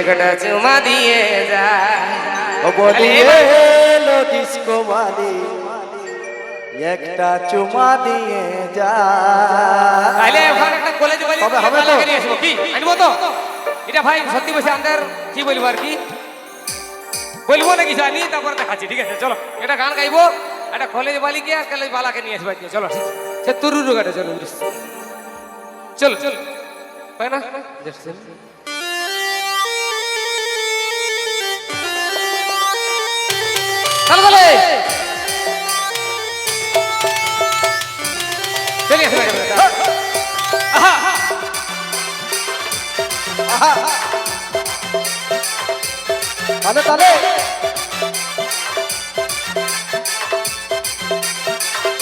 একটা চুমা দিয়ে যা বলিয়ে ডিস্কো মালি একটা চুমা দিয়ে যা তাহলে এখন একটা কলেজ বালি হবে, হবে তো? নিয়ে আসব। কি? আনব তো। এটা ভাই সত্যি বসে আমাদের কি বলব আর কি? বলব না কিছু আনি তারপর দেখাচ্ছি ঠিক আছে? চলো এটা গান গাইবো একটা কলেজ বালিকে আর কলেজ বালাকে নিয়ে আসব চলো সে তুরুরু গাটে চলো। চলো চলো। তাই না? Minute. চলো আসবে আহা তাহলে তাহলে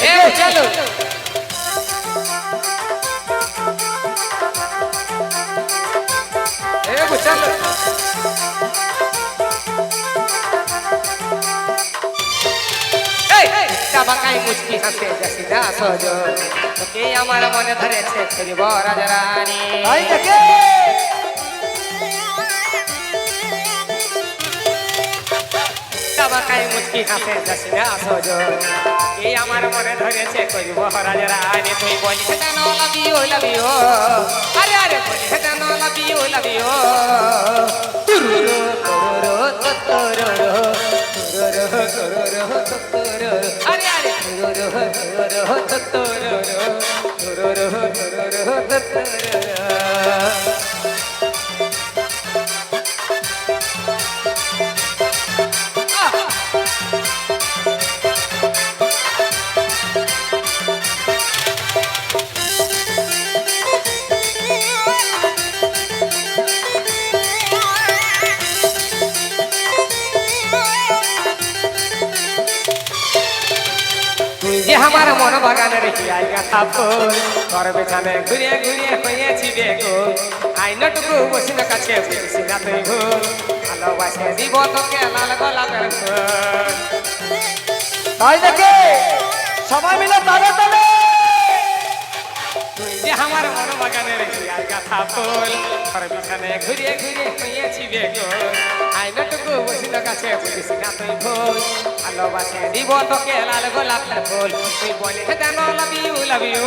এ চলো। চলো। এই চাবাকাই মুচকি হাসে জাসিদা সজন তোকে আমার মনে ধরেছে ফিরব রাজারানী তাই দেখে চাবাকাই মুচকি হাসে জাসিদা সজন এই আমার মনে ধরেছে করিব রাজারানী তুই বলিস কেন লাভিও লাভিও আরে আরে বলিস কেন লাভিও লাভিও তুরুরু তুরুরু তুরুরু তুরুরু তুরুরু তুরুরু আরে আরে তুরুরু তুরুরু আমার মন বাগানের হিয়াই গাথা ফুল তোর বেছানে ঘুরিয়ে ঘুরিয়ে হয়েছি বেগো। আইনটুকু বসি না কাছে বুঝিস না তুই ভুল ভালোবাসে দিব তোকে লাল গোলাপের ফুল। তাই দেখে সবাই মিলে যে আমার মন বাগানের হিয়াই গাথা ফুল তোর বিছানে ঘুরিয়ে ঘুরিয়ে হইয়াছি বেগো আইনটুকু বসি না কাছে বুঝিস না তুই ভুল। ভালোবাসে দিব তোকে লাল গোলাপের ফুল তুই বলি জানো লাভ ইউ লাভ ইউ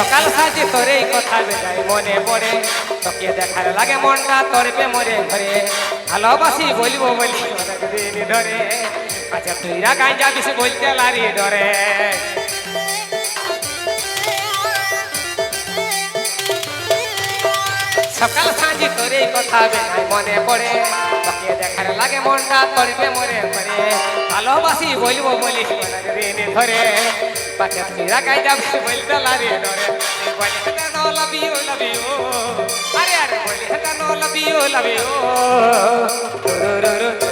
সকাল সাজে তোর কথা বেজাই মনে পড়ে। তোকে দেখার লাগে মনটা, তোর মরে ঘরে। ভালোবাসি বলব বলি ধরে। আচ্ছা তুই রাগাই যাবিস বলতে লারি ডরে সকাল সাঁঝে তোর কথা বেজাই মনে পড়ে। তোকে দেখার লাগে মনটা, তোর মরে ঘরে। ভালোবাসি বলব বলি ধরে। বাচ্চা তুই রাগাই যাবিস বলতে লারি ডরে বলি হেটা no love you love you আরে আরে বলি হেটা no love you love you তুরুরু তুরুরু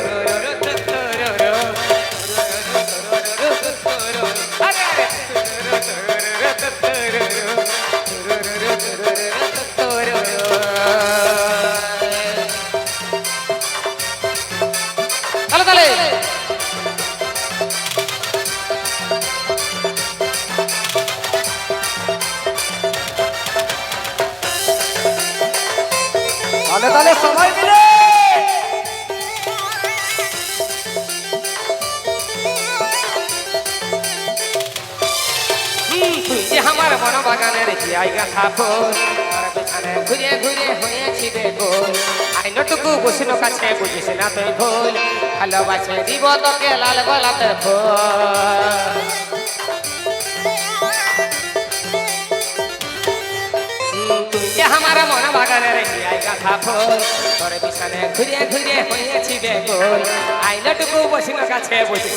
তালে সবাই মিলে আমার মন বাগানের জায়গা থাকুন ঘুরে ঘুরে হয়েছি দেখো আইনটুকু বসিল কাছে বুঝিস না তুই ভুল। ভালোবাসে দিব তোকে লাল গোলাপের ফুল বাগানের হিয়াই গাঁথা ফুল তোর বিছানে ঘুরিয়ে ঘুরিয়ে হয়েছি বেগুল আইলটুকু বসিল কাছে বসি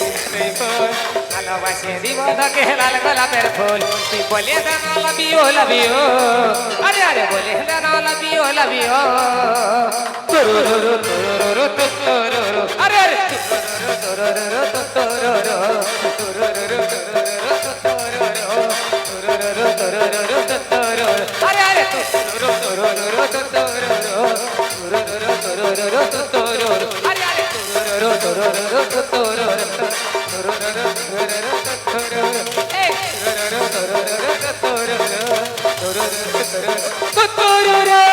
ফুল ভালোবাসে দিব ধকে লাল গোলাপের ফুল। তুই বলে দেন লাবিও লাবিও আরে আরে, বলে Cotororó